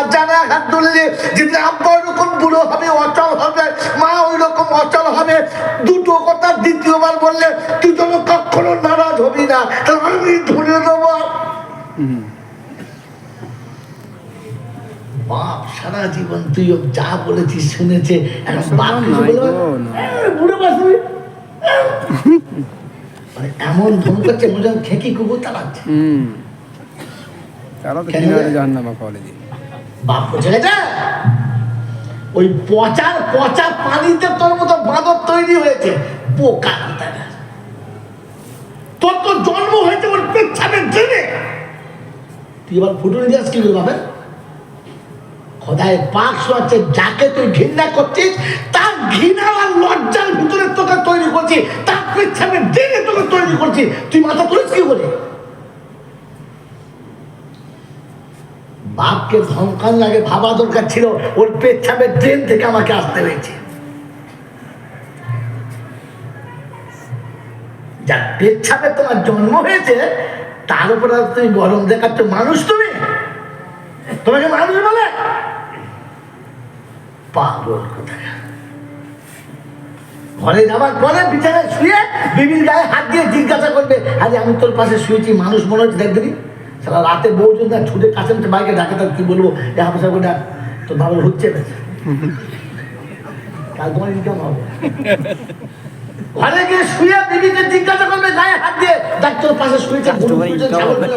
বাবা হাত তুললে যদি আব্বা ওইরকম বুড়ো হবে অচল হবে মা ওই রকম অচল হবে দুটো কথা দ্বিতীয়বার বললে তুই যেন কখনো নারাজ হবি না। আমি ধরে দেবো বাপ সারা জীবন তুই যা বলেছিস শুনেছে এখন বাপ কিছু নাই বলবে, গো, না। "এ, বুড়ো বাসবি মানে এমন ধন করছে মনে খেকি কুকুর তাড়াচ্ছে তারা তো? জাহান্নামা কলে দিয়ে বাপ গেছে ওই পচার পচা পানিতে তোর মতো বাঁদর তৈরি হয়েছে। পোকা তোর তো জন্ম হয়েছে ওর পেচ্ছাপের জেনে। তুই এবার ফুটুনি দিয়াস কি করবে খোদায় পাক শোয়াচ্ছে, যাকে তুই ঘৃণা করছিস, তার ঘৃণা আর লজ্জার ভিতরে তোকে তৈরি করছি, তার পেচ্ছাপের জেনে তোকে তৈরি করছি। তুই মাথা তুলিস কি করে? বাপকে ধমকান লাগে ভাবা দরকার ছিল। ওর পেচ্ছাপের ট্রেন থেকে আমাকে আসতে হয়েছে। যার পেচ্ছাপে তোমার জন্ম হয়েছে, তার উপরে তুমি গরম দেখাচ্ছ। মানুষ তুমি? তোমাকে মানুষ বলে? পাগল ঘরে যাবার পরে বিছানায় শুয়ে বিবির গায়ে হাত দিয়ে জিজ্ঞাসা করবে, আরে আমি তোর পাশে শুয়েছি, মানুষ মনে হচ্ছে দেখ দিদি সারা রাতে বউ না ছুটে কাছে বাইকে ডাকে তার কি বলব? এ হাফিজ করে ডাক তো ভালো হচ্ছে না কাল তোমার ইনকাম হবে। ঘরে গিয়ে শুয়ে বিবিকে জিজ্ঞাসা করবে গায়ে হাত দিয়ে দেখ তোর পাশে শুয়েছে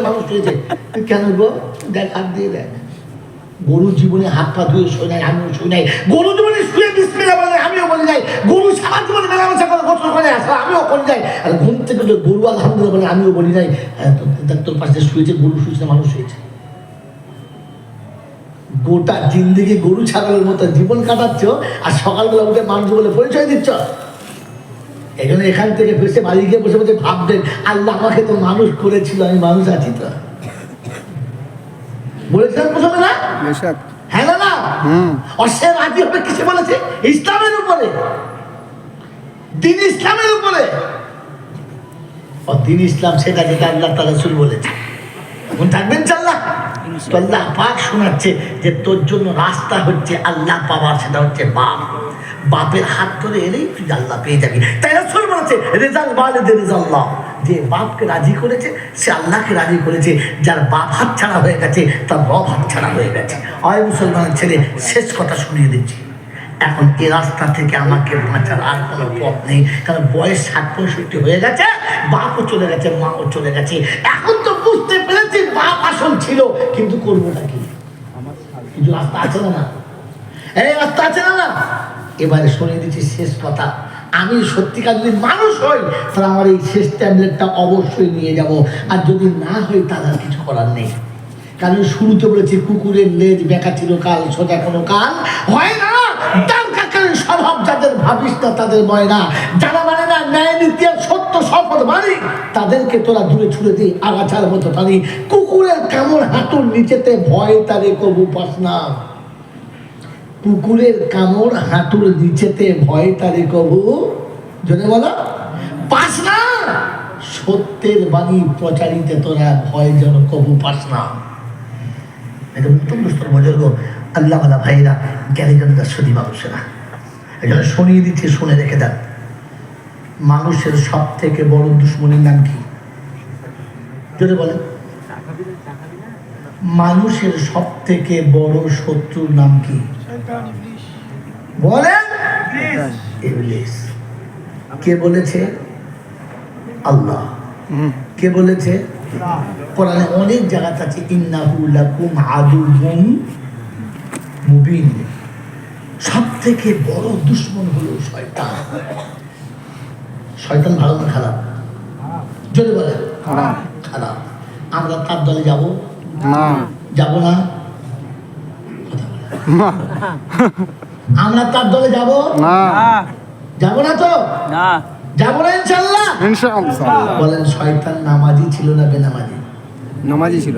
মানুষ শুয়েছে। তুই কেন দেখ হাত দিয়ে দেখ। গরু জীবনে হাত পা ধুয়ে শুয়ে নাই আমিও শুই নাই। গরু জীবনে শুয়ে বিসমিল্লাহ বলে আমিও বলি নাই। গরু সারা জীবনে মেলামেশা করে গোসল করে আসলে আমিও করি নাই। আর ঘুম থেকে উঠে গরু আলহামদুলিল্লাহ বলে আমিও বলি নাই। হ্যাঁ, তোর পাশে শুয়েছে গরু শুয়েছে মানুষ শুয়েছে? গোটা জিন্দিগি গরু ছাগলের মতো জীবন কাটাচ্ছ আর সকালবেলা উঠে মানুষ বলে পরিচয় দিচ্ছ? জন্য এখান থেকে ফেসে বাড়ি গিয়ে বসে বসে ভাববেন আল্লাহ আমাকে তো মানুষ করেছিল আমি মানুষ আছি তো। বলেছিলেন প্রথমে না? হ্যাঁ না না হুম। আর সে রাজি হবে কিসে বলেছে? ইসলামের উপরে। দিন ইসলামের উপরে। ও দিন ইসলাম সেটা যেটা আল্লাহ তালা রসুল বলেছে। এখন থাকবেন চাল্লাহ তো আল্লাহ পাক শোনাচ্ছে যে তোর জন্য রাস্তা হচ্ছে আল্লাহ পাওয়ার সেটা হচ্ছে বাপ। বাপের হাত ধরে এলেই তুই আল্লাহ পেয়ে যাবি। তাই রসুল বলেছে রেজাল্ট বালে দে রেজাল্লাহ। যে বাপকে রাজি করেছে, সে আল্লাহকে রাজি করেছে। যার বাপ হাত ছাড়া হয়ে গেছে, তার রব হাত ছাড়া হয়ে গেছে। অয় মুসলমানের ছেলে, শেষ কথা শুনিয়ে দিচ্ছি। এখন এ রাস্তা থেকে আমাকে বাঁচার আর কোনো পথ নেই। কারণ বয়স ষাট, পঁয়ষট্টি হয়ে গেছে, বাপও চলে গেছে, মাও চলে গেছে। এখন তো বুঝতে পেরেছি বাপ আসল ছিল, কিন্তু করবোটা কি? কিছু রাস্তা আছে না এই রাস্তা আছে না? এবারে শুনিয়ে দিচ্ছি শেষ কথা। আমি সত্যিকার যদি মানুষ হই, তাহলে আমার এই শেষ ট্যাবলেটটা অবশ্যই নিয়ে যাব। আর যদি না হই, তাহলে আর কিছু করার নেই। কারণ শুরুতে বলেছি, কুকুরের লেজ বেঁকা ছিল কাল, সোজা কোনো কাল। হয় না! স্বভাব যাদের ভাবিস না, তাদের ময় না। যারা মানে না, ন্যায় নীতি সত্য শপথ মানি, তাদেরকে তোরা দূরে ছুড়ে দিই আগাছার মতো টানি। কুকুরের কামড় হাঁটুর নিচেতে ভয় তারে কবু পাস না। কুকুরের কামড় হাঁটুর নিচেতে ভয় তারে কবু। জনে বলো। পাস না। সত্যের বাণী প্রচারিতে তোরা ভয় যেন কবু পাস না। এটা উত্তম বুজুর্গ আল্লাহ আল্লাহ ভাইরা জ্ঞানী জনতার সতী মানুষেরা। এই জন্য শুনিয়ে দিচ্ছি, শুনে রেখে দেন। মানুষের সব থেকে বড় দুশ্মনের নাম কি? যদি বলেন। মানুষের সব থেকে বড় শত্রুর নাম কি? বলেন? ইবলিস। কে বলেছে? আল্লাহ। কে বলেছে? কোরআনে অনেক জায়গাতে আছে ইন্নাহু লাকুম আদুউম মুবিন। সব থেকে বড় দুশ্মন হলো শয়তান। শয়তান ভালো না খারাপ? যদি বলে খারাপ। খারাপ। আমরা তার দলে যাব? না। যাব না। আমরা তার দলে যাব? না। যাব না তো? না। যাব না ইনশাল্লাহ? ইনশাআল্লাহ। বলেন শয়তান নামাজি ছিল না বেনামাজি? নামাজি ছিল।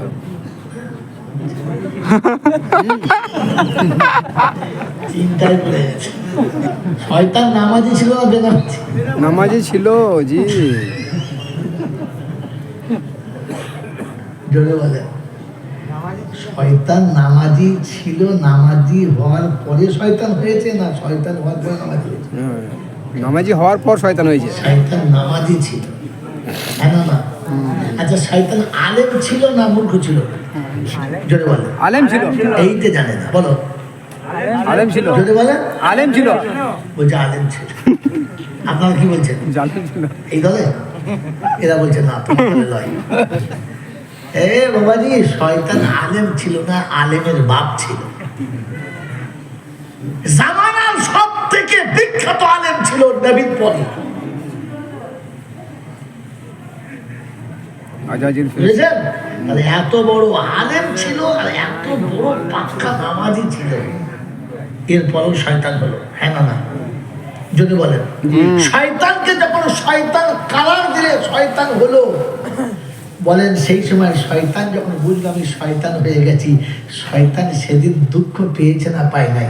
চিন্তায় পড়ে গেছে। শয়তান নামাজি ছিল না বেনামাজি? নামাজি ছিল জি। জোরে বলে শয়তান নামাজি ছিল নামাজি হওয়ার পরে শয়তান হয়েছে না? শয়তান হওয়ার পরে নামাজি হয়েছে? হ্যাঁ। নামাজি হওয়ার পর শয়তান হয়েছে। শয়তান নামাজি ছিল। হ্যাঁ না না? আচ্ছা শয়তান আলেম ছিল না মূর্খ ছিল? জোরে বলে আলেম ছিল। এইতে জানে না বলো। আলেম ছিল। জোরে বলে আলেম ছিল। বলছে আলেম ছিল। আপনারা কি বলছেন? এই দলে? এরা বলছে না দলে লয়। এ বাবাজি শয়তান আলেম ছিল না আলেমের বাপ ছিল। জামানার সব থেকে বিখ্যাত আলেম ছিল নবীন পরে। বুঝেছেন? এত বড় আলেম ছিল আর এত বড় পাক্কা নামাজি ছিল। এরপরেও শয়তান হলো হ্যাঁ না না? যদি বলেন। শয়তানকে যখন শয়তান কালার দিলে শয়তান হলো বলেন সেই সময় শয়তান যখন বুঝলো আমি শয়তান হয়ে গেছি শয়তান সেদিন দুঃখ পেয়েছে না পায় নাই?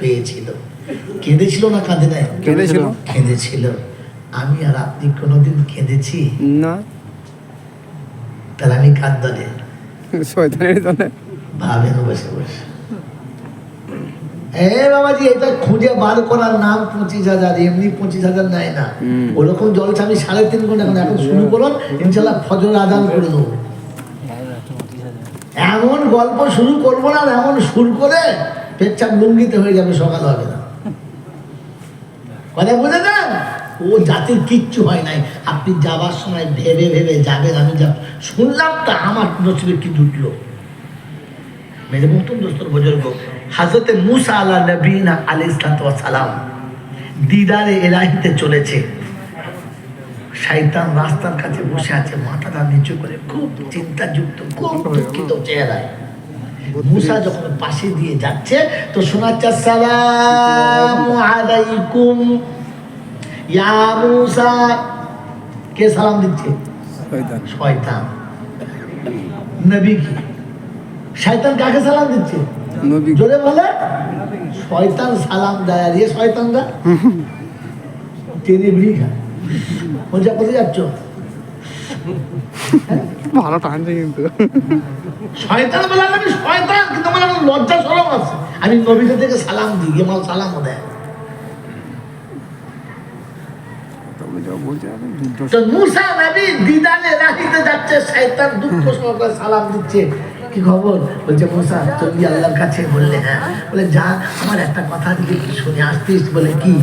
পেয়েছিল। কেঁদেছিল না কাঁদে নাই? কেঁদেছিল। কেঁদেছিল। আমি আর আপনি কোনোদিন কেঁদেছি? না। তাহলে আমি কার দলে শয়তানের দলে ভাবেন বসে বসে। এ বাবাজি এটা খুঁজে বার করার নাম পঁচিশ হাজার এমনি পঁচিশ হাজার নেয় না। ওরকম জলসা আমি সাড়ে তিন ঘণ্টা এখন এখন শুরু করুন ইনশাল্লাহ ফজর আদান করে দেবো। এমন গল্প শুরু করব না এমন সুর করে পেচ্ছাপ লুঙ্গিতে হয়ে যাবে সকাল হবে না। কথা বুঝে যান ও জাতির কিচ্ছু হয় নাই। আপনি যাবার সময় ভেবে ভেবে যাবেন আমি যা শুনলাম তা আমার নসিবে কি ঢুকলো? মেরে মতন দোস্তর বুজুর্গ হাজরতে মুসা আল্লাহ নবীন আলী সালাম দিদারে এলাহিতে চলেছে। শয়তান রাস্তার কাছে বসে আছে মাথাটা নিচু করে খুব চিন্তাযুক্ত খুব দুঃখিত চেহারায়। মুসা যখন পাশে দিয়ে যাচ্ছে তো শোনাচ্ছে সালাম আলাইকুম। ইয়া মুসা। কে সালাম দিচ্ছে? শয়তান। শয়তান। নবী কি? শয়তান কাকে সালাম দিচ্ছে? নবী। জোরে বলে শয়তান সালাম দেয় আর এ শয়তানরা টেনে বিড়ি খায়। মজা কোথায় যাচ্ছ? ভালো টানছে কিন্তু। শয়তান বলে আমি শয়তান কিন্তু আমার আমার লজ্জা সরম আছে। আমি নবীদের থেকে সালাম দিই গিয়ে আমার সালামও দেয়। মুসা নবী দিদানে রাহিতে যাচ্ছে শয়তান দুঃখ সহকারে সালাম দিচ্ছে। কি খবর? বলছে, মুসা তুমি আল্লাহর কাছে বললে হ্যাঁ? বলে, যা, আমার একটা কথা দিকে শুনে আসতিস, বলে কি?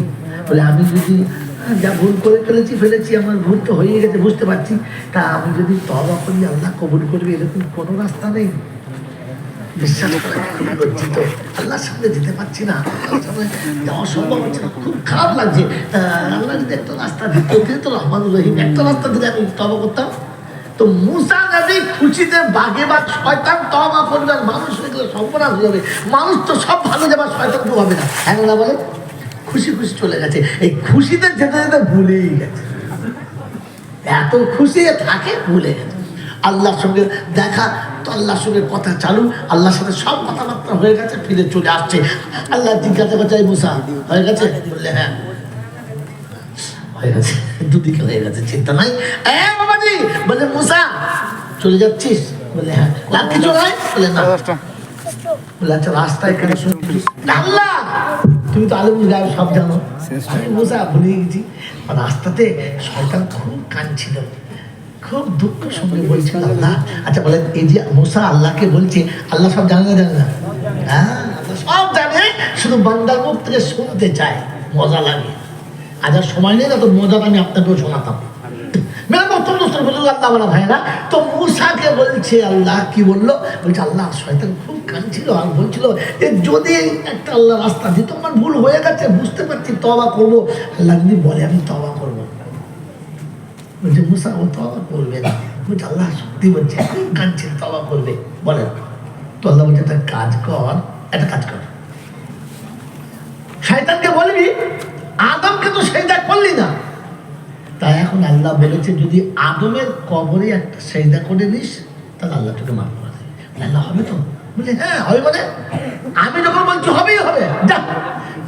বলে, আমি যদি যা ভুল করে ফেলেছি ফেলেছি, আমার ভুল তো হয়ে গেছে, বুঝতে পারছি। তা আমি যদি তবা করি, আল্লাহ কবুল করবে, এরকম কোনো রাস্তা নেই। বিশ্বাস করে আল্লাহর সামনে যেতে পারছি না। খুব খারাপ লাগছে। আল্লাহ যদি একটা রাস্তা দিত তো রহিম, একটা রাস্তা দিলে আমি তবা করতাম। তো মুসা নবী খুশিতে বাগে বা শয়তান তবা করবে মানুষ হয়ে সর্বনাশ হয়ে যাবে। মানুষ তো সব ভালো যাবে শয়তান তো হবে না। হ্যাঁ বলে? খুশি খুশি চলে গেছে। এই খুশিতে যেতে যেতে ভুলেই গেছে। এত খুশি থাকে, ভুলে গেছে। আল্লাহর সঙ্গে দেখা, তো আল্লাহর সঙ্গে কথা চালু, আল্লাহর সাথে সব কথাবার্তা হয়ে গেছে, ফিরে চলে আসছে। আল্লাহ জিজ্ঞাসা করছে, "এই মুসা, হয়ে গেছে? বললে হ্যাঁ। হয়ে গেছে দুদিকে হয়ে গেছে চিন্তা নাই। এ বাবাজি বলে মুসা চলে যাচ্ছিস? বলে হ্যাঁ। লাভ কিছু বলে না। বলে আচ্ছা শুনছিস আল্লাহ তুমি তো আলম গায়ে সব জানো। আমি বোঝা ভুলে গেছি। আর রাস্তাতে শয়তান খুব কাঁদছিল। খুব দুঃখ সঙ্গে বলছিল আল্লাহ। আচ্ছা বলেন এই যে মুসা আল্লাহকে বলছে আল্লাহ সব জানে না জানে না? হ্যাঁ সব জানে শুধু বান্দার মুখ থেকে শুনতে চায় মজা লাগে। আজ আর সময় নেই না, তো মজাটা আমি আপনাকেও শোনাতাম। তো বলছে আল্লাহ, কি বলল? বলছে, আল্লাহ খুব কাঁদছিল, আর যদি একটা আল্লাহ রাস্তা ভুল হয়ে বুঝতে পারছি করব। আল্লাহ বলে, আমি করব বলছে করবে না। বলছে, আল্লাহ সত্যি কাঁদছে তবা করবে। বলেন তো আল্লাহ বলছে, একটা কাজ কর, একটা কাজ কর। শয়তানকে বলবি আদমকে তো সেজদা করলি না। তাই এখন আল্লাহ বলেছে, যদি আদমের কবরে একটা সেজদা করে নিস, তাহলে আল্লাহ তোকে মাফ করে দেবে। আল্লাহ, হবে তো? বলে হ্যাঁ হবে মানে আমি যখন বলছি, হবেই হবে। যা।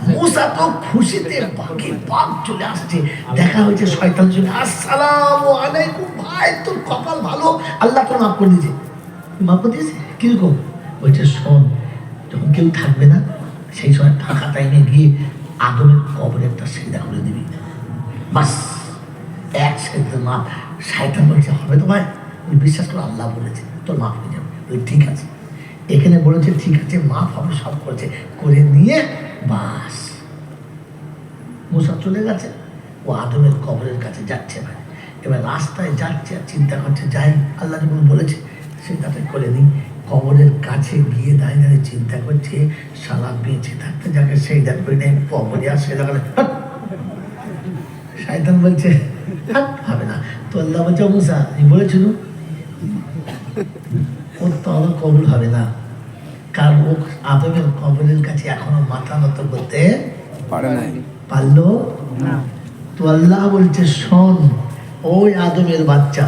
মুসা তো খুশিতে বাকি পাক চলে আসছে। দেখা হয়েছে শয়তান সঙ্গে আসসালামু আলাইকুম ভাই, তোর কপাল ভালো? আল্লাহ তোর মাফ করে দিয়েছে। মাফ করে দিয়েছে? কীরকম? বলছে, শোন, যখন কেউ থাকবে না, সেই সময় ফাঁকা টাইমে গিয়ে আদমের কবরে একটা সেদা করে দিবি। বাস এক সেদিন মা বলছে হবে তোমায়? তুমি বিশ্বাস করো আল্লাহ বলেছে তোর মাফ হয়ে যাবে। বলি, ঠিক আছে। এখানে বলেছে ঠিক আছে মাফ হবে সব করেছে। করে নিয়ে বাস। মুসা চলে গেছে। ও আদমের কবরের কাছে যাচ্ছে ভাই এবার রাস্তায় যাচ্ছে চিন্তা করছে যাই আল্লাহ যখন বলেছে সেটাতে করে নিই। কবরের কাছে গিয়ে দাঁড়িয়ে দাঁড়িয়ে চিন্তা করছে সালা বেঁচে থাকতে যাকে সেই দেখ করে নেই কবরে সেটা করে শায়তান বলছে হবে না। তো আল্লাহ বলছে মুসা আমি বলেছিল ওর তো আমার কবুল হবে না। কারণ ও আদমের কবরের কাছে এখনও মাথা নত করতে পারে নাই। পারল? তো আল্লাহ বলছে শোন ওই আদমের বাচ্চা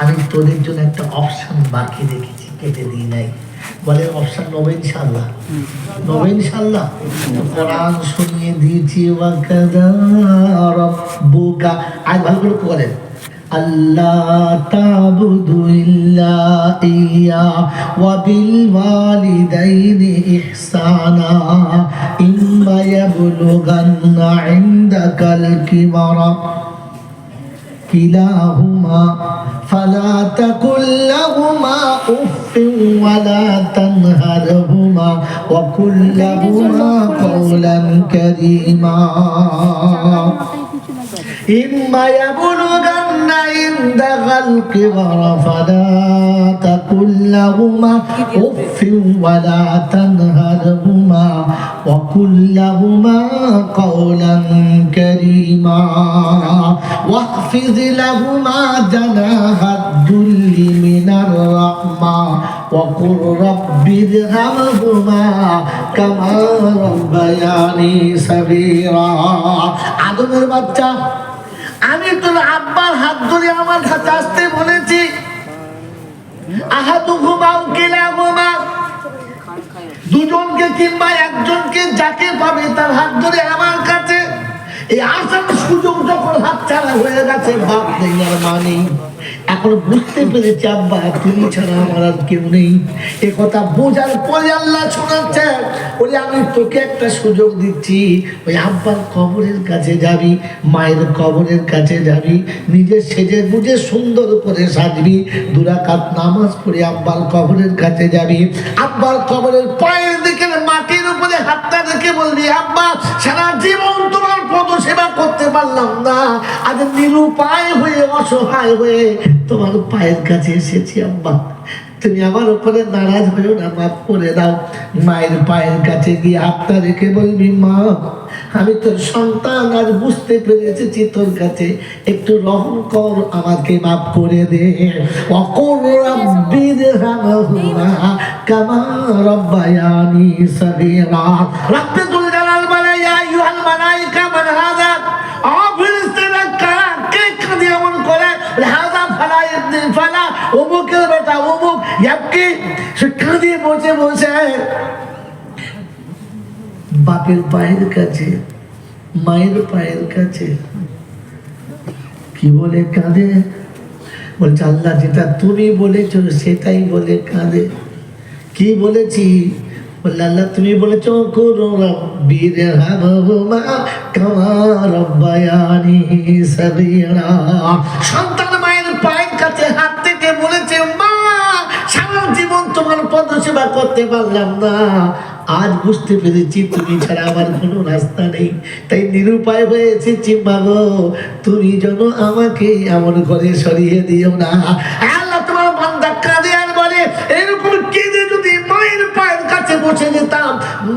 আমি তোদের জন্য একটা অপশন বাকি রেখেছি। কেটে দিই নাই। বলে অপশন নবে ইনশাল্লাহ নবে ইনশাল্লাহ কোরআন শুনিয়ে দিয়েছি রব্বুকা। আজ ভালো করে করেন আল্লাহ তাবুদু ইল্লা ইয়া ওয়া বিল ওয়ালিদাইনি ইহসানা। ইম্মা ইয়াবলুগান্না ইনদাকাল কিবারা। كلاهما فلا تقل لهما اف ولا تنهرهما وقل لهما قولا كريما إما يبلغن عند خلق فلا تقل لهما أف ولا تنهرهما وقل لهما قولا كريما. واحفظ لهما جناح الذل من الرحمة وقل رب ارحمهما كما ربياني صغيرا. عدم البتة. আমি তোর আব্বার হাত ধরে আমার কাছে আসতে বলেছি। আহাতু ঘুমাও কেলা ঘুমা দুজনকে কিংবা একজনকে যাকে পাবে তার হাত ধরে আমার কাছে একটা সুযোগ দিচ্ছি। ওই কাছে যাবি, মায়ের কবরের কাছে যাবি, নিজে সেজে বুঝে সুন্দর করে সাজবি, দুরাকাত নামাজ পড়ে আব্বার কবরের কাছে যাবি। আব্বার কবরের পায়ের দিকে হাতটা রেখে আব্বা, সারা জীবন তোমার পদ সেবা করতে পারলাম না। আজ নিরুপায় হয়ে, অসহায় হয়ে তোমার পায়ের কাছে এসেছি, আব্বা। তুমি আমার উপরে নারাজ হয়েও না, মাফ করে দাও। মায়ের পায়ের কাছে গিয়ে হাতটা রেখে বলবি, মা, আমি তোর সন্তান, আজ বুঝতে পেরেছি তোর কাছে একটু রহম কর, আমাকে মাফ করে দে। অকর রব্বির কামা রব্বায়ানি সগীরা। রাব্বিকুল জালাল বলে ইয়া আইয়ুহাল মালাইকা মান হাযা আ ফেরেশতারা কারা কে কাঁদে এমন করে বলে, হাযা ফালা ইবনি ফালা অমুকের বেটা অমুক ইয়াবকি সে কাঁদিয়ে বসে বসে বাপের পায়ের কাছে, মায়ের পায়ের কাছে। কি বলে কাঁদে? বলছে, আল্লাহ যেটা তুমি বলেছ, সেটাই বলে কাঁদে। কি বলেছি? বললে, আল্লাহ তুমি বলেছ করো রব্বির হামহুমা কামা রব্বায়ানি সগীরা সন্তান সেবা করতে পারলাম না। আজ বুঝতে পেরেছি তুমি ছাড়া আমার কোনো রাস্তা নেই। তাই নিরুপায় হয়ে এসেছি তুমি যেন আমাকে এমন করে সরিয়ে দিও না। আল্লাহ তোমার বান্দা কাঁদে আর বলে, এরকম কেঁদে যদি মায়ের পায়ের কাছে বসে যেতাম,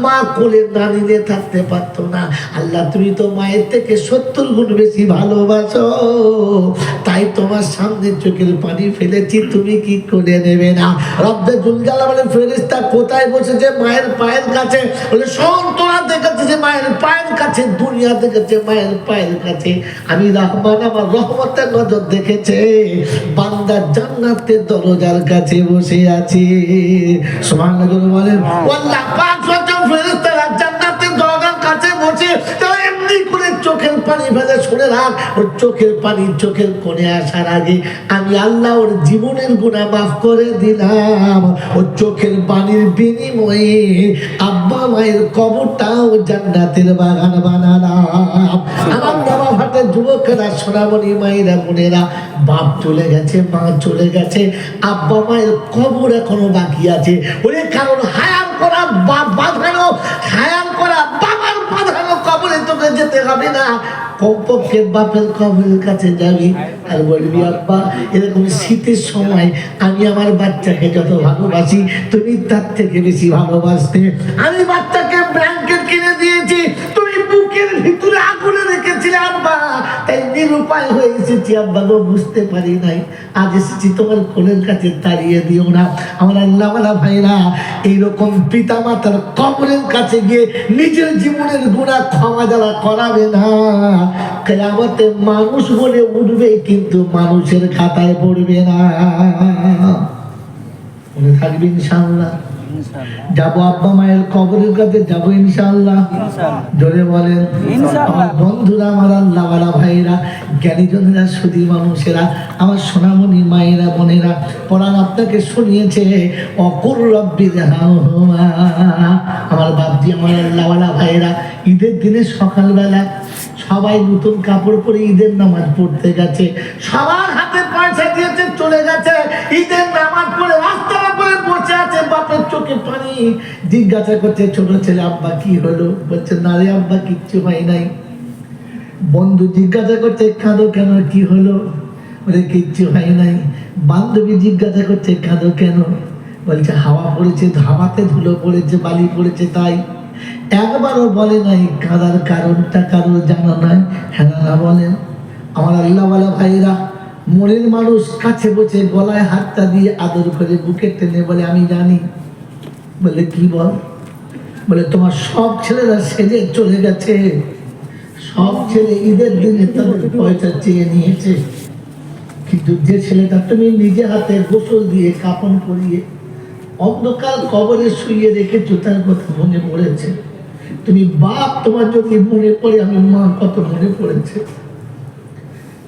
মা কোলে না নিয়ে থাকতে পারতো না। আল্লাহ, তুমি তো মায়ের থেকে সত্তর গুণ বেশি ভালোবাসো। তাই তোমার সামনে চোখের পানি ফেলেছি, তুমি কি করে নেবে না? রব্দে জুলজালা বলে ফেরিস্তা কোথায় বসেছে? মায়ের পায়ের কাছে। বলে, শোন, তোরা যে মায়ের পায়ের কাছে, দুনিয়া দেখেছে মায়ের পায়ের কাছে। আমি রহমান, আমার রহমতের নজর দেখেছে। বান্দা জান্নাতের দরজার কাছে বসে আছে। সুবহান বলেন আল্লাহ পাক সত্য ফেরেশতারা জান্নাতের দরজার কাছে বসে চোখের পানি ফেলে শুনে রাখ। ওর চোখের পানি চোখের কোণে আসার আগে আমি আল্লাহ ওর জীবনের গুণা মাফ করে দিলাম। ওর চোখের পানির বিনিময়ে আব্বা মায়ের কবরটাও জান্নাতের বাগান বানালাম। আমার বাবা ভাটের যুবকেরা, সোনামণি মায়েরা, বোনেরা, বাপ চলে গেছে, মা চলে গেছে, আব্বা মায়ের কবর এখনও বাকি আছে। ওরে যেতে হবে না। কমপক্ষে বাপের কবরের কাছে যাবি। আর বলবি, আব্বা, এরকম শীতের সময় আমি আমার বাচ্চাকে যত ভালোবাসি, তুমি তার থেকে বেশি ভালোবাসতে। আমি বাচ্চাকে ব্ল্যাঙ্কেট কিনে দিয়েছি। তুমি বুকের ভিতরে আগুনে আব্বা হয়ে এসেছি বুঝতে পারি নাই। এসেছি তোমার কাছে ভাইরা পিতা মাতার কাছে গিয়ে নিজের জীবনের গুণা ক্ষমা যারা করাবে না, কেয়ামতে মানুষ বলে উঠবে, কিন্তু মানুষের খাতায় পড়বে না। মনে থাকবে ইনশাআল্লাহ। যাব আব্বা মায়ের কবরের কাছে যাব ইনশাআল্লাহ। জোরে বলেন আমার বন্ধুরা আমার আল্লাহওয়ালা ভাইরা জ্ঞানীজনেরা সুদী মানুষেরা আমার সোনামণি মায়েরা বোনেরা পড়ান আপনাকে শুনিয়েছে অকুর রব্বি আমার বাপজি আমার আল্লাহওয়ালা ভাইরা ঈদের দিনে সকালবেলা সবাই নতুন কাপড় পরে ঈদের নামাজ পড়তে গেছে। সবার হাতে পয়সা দিয়েছে চলে গেছে। ঈদের নামাজ পড়ে রাস্তার উপরে বসে আছে বাপের চোখে পানি। জিজ্ঞাসা করছে, ছোট ছেলে, আব্বা কি হলো? বলছে, না রে আব্বা, কিচ্ছু হয় নাই। বন্ধু জিজ্ঞাসা করছে, কাঁদো কেন? কি হলো? বলে, কিচ্ছু হয় নাই। বান্ধবী জিজ্ঞাসা করছে, কাঁদো কেন? বলছে, হাওয়া পড়েছে হাওয়াতে ধুলো পড়েছে, বালি পড়েছে, তাই। একবারও বলে নাই, কাঁদার কারণটা কারও জানা নাই। হ্যাঁ বলেন আমার আল্লাহওয়ালা ভাইরা মনের মানুষ কাছে বসে গলায় হাতটা দিয়ে আদর করে বুকে টেনে বলে, আমি জানি। বলে, কি বল? বলে, তোমার সব ছেলেরা সেজে চলে গেছে। সব ছেলে ঈদের দিনে তাদের পয়সা চেয়ে নিয়েছে। কিন্তু যে ছেলেটা তুমি নিজে হাতে গোসল দিয়ে কাপন পরিয়ে অন্ধকার কবরে শুয়ে রেখেছো, তার কথা মনে পড়েছে। তুমি বাপ তোমার যদি মনে পড়ে আমি মা কত মনে পড়েছে।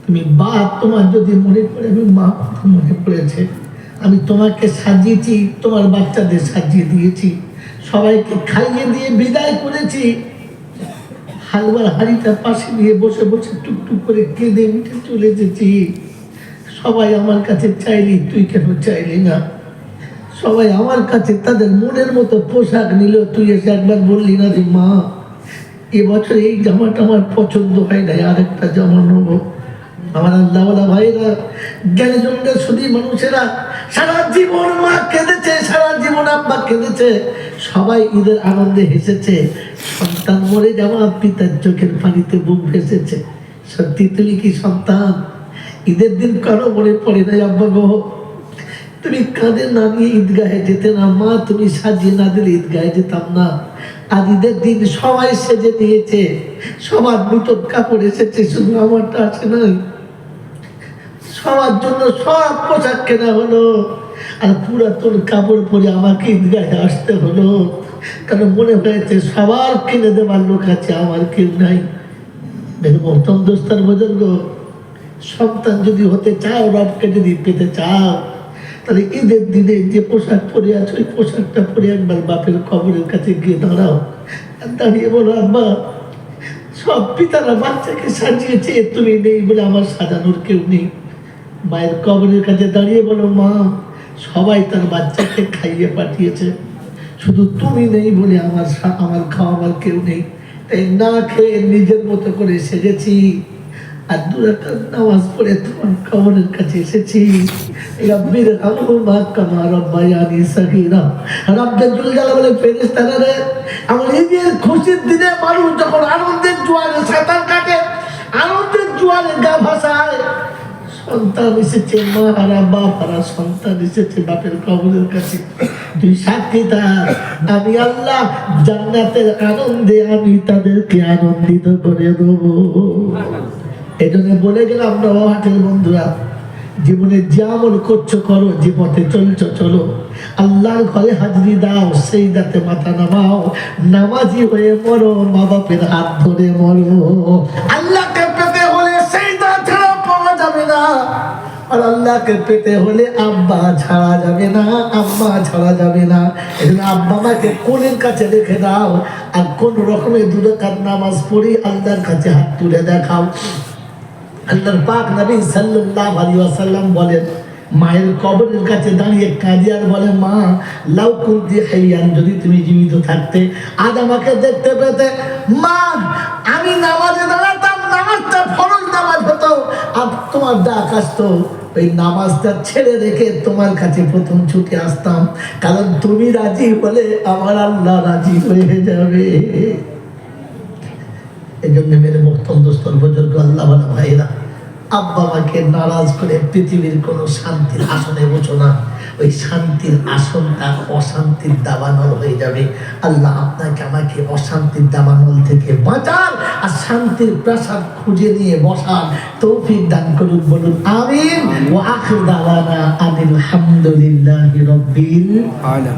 তুমি বাপ তোমার যদি মনে পড়ে, আমি মা কত মনে পড়েছে। আমি তোমাকে সাজিয়েছি, তোমার বাচ্চাদের সাজিয়ে দিয়েছি। সবাইকে খাইয়ে দিয়ে বিদায় করেছি। হালুয়ার হাড়িটা পাশে নিয়ে বসে বসে টুকটুক করে কেঁদে উঠে চলে যেছি সবাই আমার কাছে চাইলি, তুই কেন চাইলি না? সবাই আমার কাছে তাদের মনের মতো পোশাক নিল। তুই এসে একবার বললি, না যে মা এবছর এই জামাটা আমার পছন্দ হয় নাই, আরেকটা জামা নেব। আমার আল্লাহওয়ালা ভাইরা, জ্ঞানী জনরা শুধু মানুষেরা, সারা জীবন মা কেঁদেছে, সারা জীবন আব্বা কেঁদেছে, সবাই ঈদের আনন্দে হেসেছে, সন্তান মরে যাওয়া পিতার চোখের পানিতে বুক ভেসেছে। সত্যি, তুমি কি সন্তান? ঈদের দিন কারও মনে পড়ে নাই, আব্বা গো? তুমি কাঁধে না নিয়ে ঈদগাহে যেতে না, মা, তুমি সাজিয়ে না দিলে ঈদগাহে যেতাম না। আর ঈদের দিন সবাই সেজে নিয়েছে, সবার নতুন কাপড় এসেছে, শুধু আমারটা আসে নাই। সবার জন্য সব পোশাক কেনা হলো। আর পুরাতন কাপড় পরে আমাকে ঈদগাহে আসতে হলো। কারণ মনে হয়েছে সবার কিনে দেওয়ার লোক আছে, আমার কেউ নাই। মহতম দোস্তার বুজুর্গ সন্তান যদি হতে চাও রবকে যদি পেতে চাও। তাহলে ঈদের দিনে যে পোশাক পরে আছো, ওই পোশাকটা পরে একবার বাপের কবরের কাছে গিয়ে দাঁড়াও। দাঁড়িয়ে বলো আব্বা সব পিতারা বাচ্চাকে সাজিয়েছে, তুমি নেই বলে আমার সাজানোর কেউ নেই। মায়ের কবরের কাছে দাঁড়িয়ে বলো, মা, সবাই তার বাচ্চাকে খাইয়ে পাঠিয়েছে। শুধু তুমি নেই বলে আমার আমার খাওয়াবার কেউ নেই। তাই না খেয়ে নিজের মতো করে সেজেছি। আর দুরাকাত নামাজ পড়ে তোমার কবরের কাছে এসেছি। রব্বির হামহুমা কামা রব্বায়ানি সগীরা। রব্বে জুল জালালে ফেরেশতারা রে, আমার ঈদের খুশির দিনে মানুষ যখন আনন্দের জোয়ারে সাঁতার কাটে, আনন্দের জোয়ারে গা সন্তান এসেছে, মা হারা, বাপ হারা, সন্তান এসেছে বাপের কবরের কাছে। তুই সাক্ষী থাক আমি আল্লাহ জান্নাতের আনন্দে আমি তাদেরকে আনন্দিত করে দেবো। এই জন্য বলে গেলাম নবাহাটের বন্ধুরা, জীবনে যেমন করছ করো, যে পথে চলছো চলো। আল্লাহর ঘরে হাজরি দাও, সেই দাতে মাথা নামাও। নামাজি হয়ে মরো, মা বাপের হাত ধরে মরো। আল্লাহকে আর আল্লাহকে পেতে হলে আব্বা ছাড়া যাবে না আম্মা ছাড়া যাবে না। আব্বা মাকে কাছে দাও আর কোন রকমের দুরাকাত নামাজ পড়ি আল্লাহর কাছে হাত তুলে দেখাও। আল্লাহর পাক নবী সাল্লাল্লাহু আলাইহি ওয়াসাল্লাম বলেন, মায়ের কবরের কাছে দাঁড়িয়ে কাঁদিয়ার বলে, মা, লাউ কুনতি হাইয়ান, যদি তুমি জীবিত থাকতে, আজ আমাকে দেখতে পেতে, মা, আমি নামাজে দাঁড়াতাম নামাজটা ফরজ নামাজ হতো। আর তোমার ডাক আসতো, ওই নামাজটা ছেড়ে রেখে তোমার কাছে প্রথম ছুটে আসতাম। কারণ তুমি রাজি হলে আমার আল্লাহ রাজি হয়ে যাবে। এই জন্য মেরে বক্তব্য স্তর বুজুর্গ আল্লাহ ভাইরা আব্বাবাকে নারাজ করে পৃথিবীর কোন শান্তির আসনে বসো না। ওই শান্তির আসনটা অশান্তির দাবানল হয়ে যাবে। আল্লাহ আপনাকে আমাকে অশান্তির দাবানল থেকে বাঁচান আর শান্তির প্রাসাদ খুঁজে নিয়ে বসান তৌফিক দান করুন বলুন আমিন। ও আখির দাওয়ানা আলহামদুলিল্লাহ রব্বিল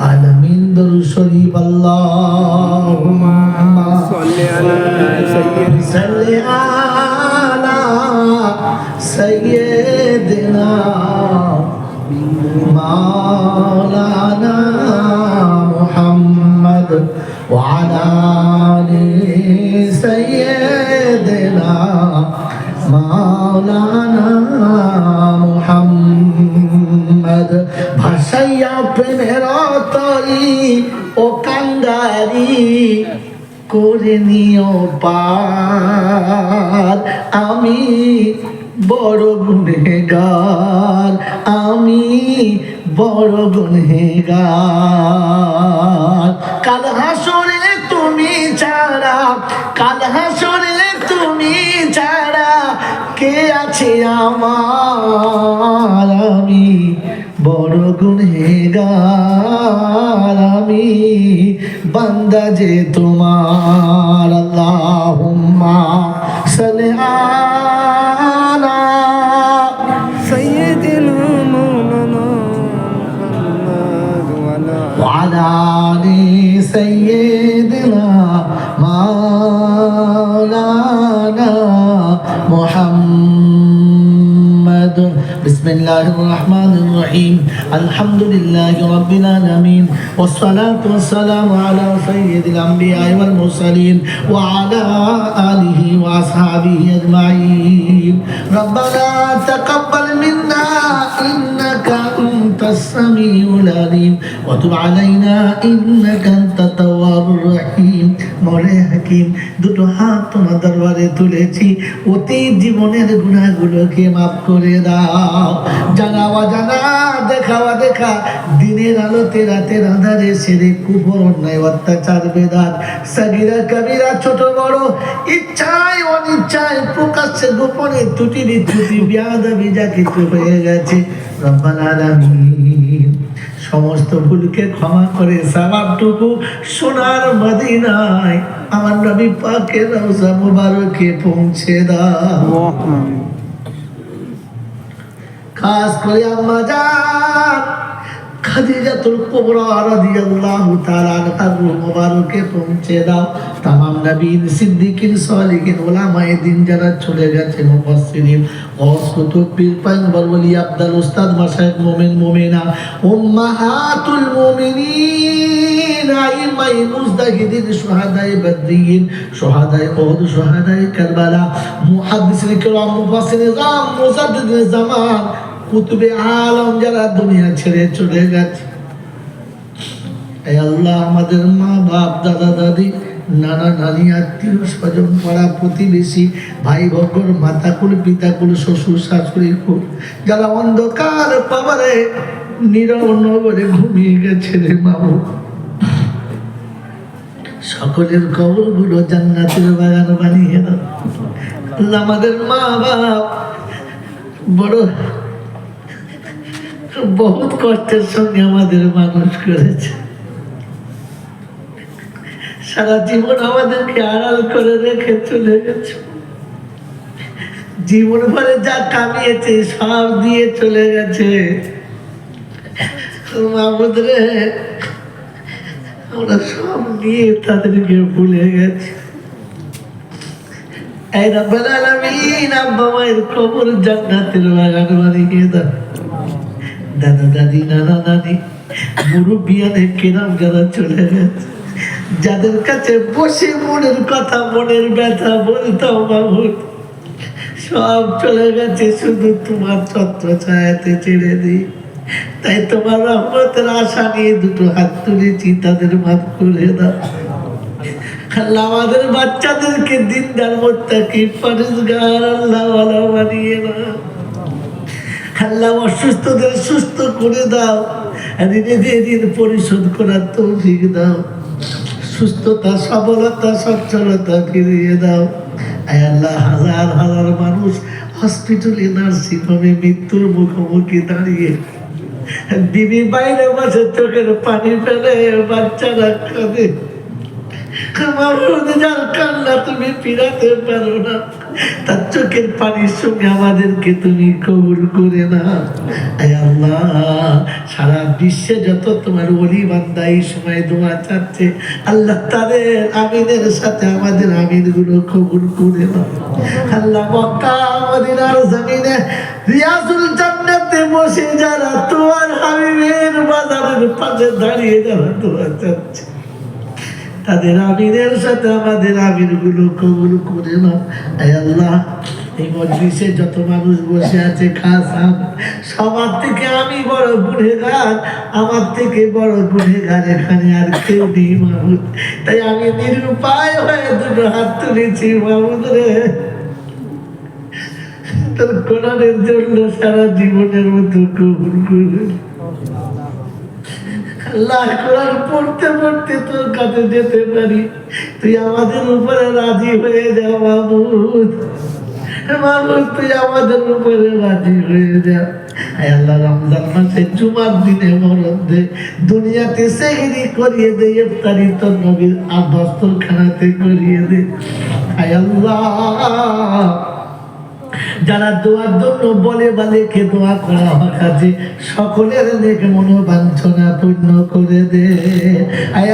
আলামিন। দরু শরীফ আল্লাহুম্মা সাল্লি আলা সাইয়্যিদিনা سيدنا مولانا محمد وعلى آل سيدنا مولانا محمد ভাসাইয়া প্রেমের তরি ও কাঙ্গারি করে নিও পার আমি বড় গুনেগার আমি বড় গুনেগার কাল হাসরে তুমি ছাড়া, কাল হাসরে তুমি ছাড়া কে আছে আমার? আমি বড় গুনেগার আমি বান্দা যে তোমার। আল্লাহুম্মা সাল্লি আলা سيدنا مولانا محمد. بسم الله الرحمن الرحيم. الحمد لله رب العالمين والصلاة والسلام على سيد الأنبياء والمرسلين وعلى آله وأصحابه أجمعين. ربنا تقبل السميع العليم وتب علينا إنك أنت التواب الرحيم মরে হাকিম দুটো হাত তোমার দরবারে তুলেছি অতীত জীবনের গুণাগুলোকে মাফ করে দাও জানা অজানা দেখাওয়া দেখা দিনের আলোতে রাতের আধারে সেরে কুফর অন্যায় অত্যাচার বেদাত সাগিরা কাবিরা ছোট বড় ইচ্ছায় অনিচ্ছায় প্রকাশ্যে গোপনে ত্রুটি বিচ্যুতি বিয়াদবি যা কিছু হয়ে গেছে। রব্বাল আলামিন সমস্ত ভুলকে ক্ষমা করে সাবাবটুকু সোনার মদিনায় আমার নবী পাকের রওজা মুবারকে পৌঁছে দাও। খাস করে আম্মা যান খাদিজাতুল কুবরা রাদিয়াল্লাহু তাআলা আনহার রূহ মুবারকে পৌঁছে দাও। তামাম নবীন, সিদ্দিকিন, সালিহিন, উলামায়ে দিন যারা চলে গেছে মুফাসসিরিন গওস কুতুব পীর পয়গম্বর ওলি আব্দুল উস্তাদ মাশায়েখ মুমিন, মুমিনা, উম্মাহাতুল মুমিনিন আইমাই মুজতাহিদিন, শুহাদায়ে বদরিন শুহাদায়ে উহুদ, শুহাদায়ে কারবালা, মুহাদ্দিসিন কিরাম মুফাসসিরিন জাম মুজাদ্দিদিন জামান কুতুবে আলম যারা দুনিয়া ছেড়ে চলে গেছে। আল্লাহ আমাদের মা, বাপ, দাদা, দাদি, নানা, নানি, আত্মীয়, স্বজন, পাড়া, প্রতিবেশী, ভাই ভগর মাতাকুল, পিতাকুল, শ্বশুর, শাশুড়ি কুল যারা অন্ধকার পাবারে, নীরব ঘুমিয়ে গেছে রে বাবু। সকলের কবরগুলো জান্নাতের বাগান বানিয়ে দাও। আমাদের মা, বাপ, বড় বহুত কষ্টের সঙ্গে আমাদের মানুষ করেছে। সারা জীবন আমাদেরকে আড়াল করে রেখে চলে গেছে। জীবন ভরে যা কামিয়েছে, সব দিয়ে চলে গেছে। মামুদরে আমরা সব দিয়ে তাদেরকে ভুলে গেছি। এই রব্বাল আলামিন আব্বা মায়ের কবর জান্নাতের বাগান বানিয়ে দাও দাদা দাদি নানা নানি মুরব্বিয়ানে কেরাম যারা চলে গেছে। যাদের কাছে বসে মনের কথা, মনের ব্যথা বলতাম মাহুর সব চলে গেছে, শুধু তোমার ছত্র ছায়াতে ছেড়ে দিই। তাই তোমার রহমতের আশা নিয়ে দুটো হাত তুলেছি, তাদের মাফ করে দাও। আল্লাহ আমাদের বাচ্চাদেরকে দিন দিনদার মোত্তাকি পরিষ্কার আল্লাহ বানিয়ে দাও আল্লাহ অসুস্থদের সুস্থ করে দাও। ঋণে দিয়ে ঋণ পরিশোধ করার তৌফিক দাও। সুস্থতা, সবলতা, সচ্ছলতা ফিরিয়ে দাও। আল্লাহ, হাজার হাজার মানুষ হসপিটালে নার্সিং হোমে মৃত্যুর মুখোমুখি দাঁড়িয়ে বিবি বাইরে বসে চোখের পানি ফেলে বাচ্চারা কাঁদে। মাহমুদ যার কান্না তুমি ফিরাতে পারো না। তার চোখের পানির সঙ্গে আমাদেরকে তুমি কবুল করে না আল্লাহ, সারা বিশ্বে যত তোমার অলি বান্দা এই সময় দোয়া চাচ্ছে, আল্লাহ তাদের আমিনের সাথে আমাদের আমিনগুলো কবুল করে না আল্লাহ মক্কা, মদিনার জমিনে রিয়াজুল জান্নাতে বসে যারা তোমার হাবিবের বাজারের পাশে দাঁড়িয়ে যারা দোয়া চাচ্ছে। তাদের আমিরের সাথে আমাদের আমিরগুলো কবুল করে না এই মজলিসে যত মানুষ বসে আছে খাস সবার থেকে আমি বড় গুণেগার। আমার থেকে বড় গুণেগার এখানে আর কেউ নেই মাহমুদ। তাই আমি নিরুপায় হয়ে দুটো হাত তুলেছি মাহমুদ রে। তোর কোরআনের জন্য সারা জীবনের মতো কবুল করে আল্লাহ কোরআন পড়তে পড়তে তোর কাছে যেতে পারি। তুই আমাদের উপরে রাজি হয়ে যা মাহমুদ মাহমুদ তুই আমাদের উপরে রাজি হয়ে যা। আল্লাহ, রমজান মাসে জুমার দিনে মরণ দে দুনিয়াতে সেহরি করিয়ে দে, ইফতারি তোর নবীর আবাস্তর খানাতে করিয়ে দে। আয় আল্লাহ। যারা দোয়ার জন্য বলে বা লেখে দোয়া করা হঠাৎ সকলের নেক মনোবাঞ্ছনা পূর্ণ করে দে। আয়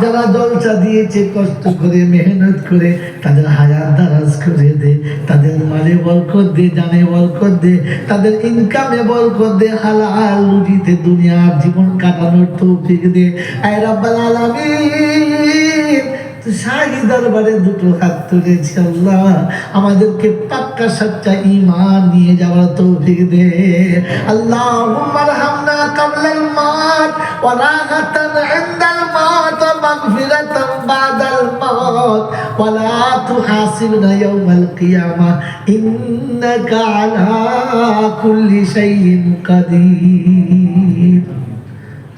যারা জলসা দিয়েছে, কষ্ট করে, মেহনত করে, তাদের হায়াত দারাজ করে দে। তাদের মালে বরকত দে, জানে বরকত দে। তাদের ইনকামে বরকত দে, হালাল রুজিতে দুনিয়ার জীবন কাটানোর তৌফিক দে। আয় রাব্বাল আলামিন শাহী দরবারে দুটো হাত তুলেছি আল্লাহ আমাদেরকে পাক্কা সচ্চা ইমান নিয়ে যাওয়ার তৌফিক দে। আল্লাহ মারহামনা কাবলাল মাত ওয়া ইনদাল মাত ওয়া মাগফিরাতান বাদাল মাত ওয়া লা তুহাসিবনা ইয়াওমাল কিয়ামা ইন্নাকা আলা কুল্লি শাইইন কাদির।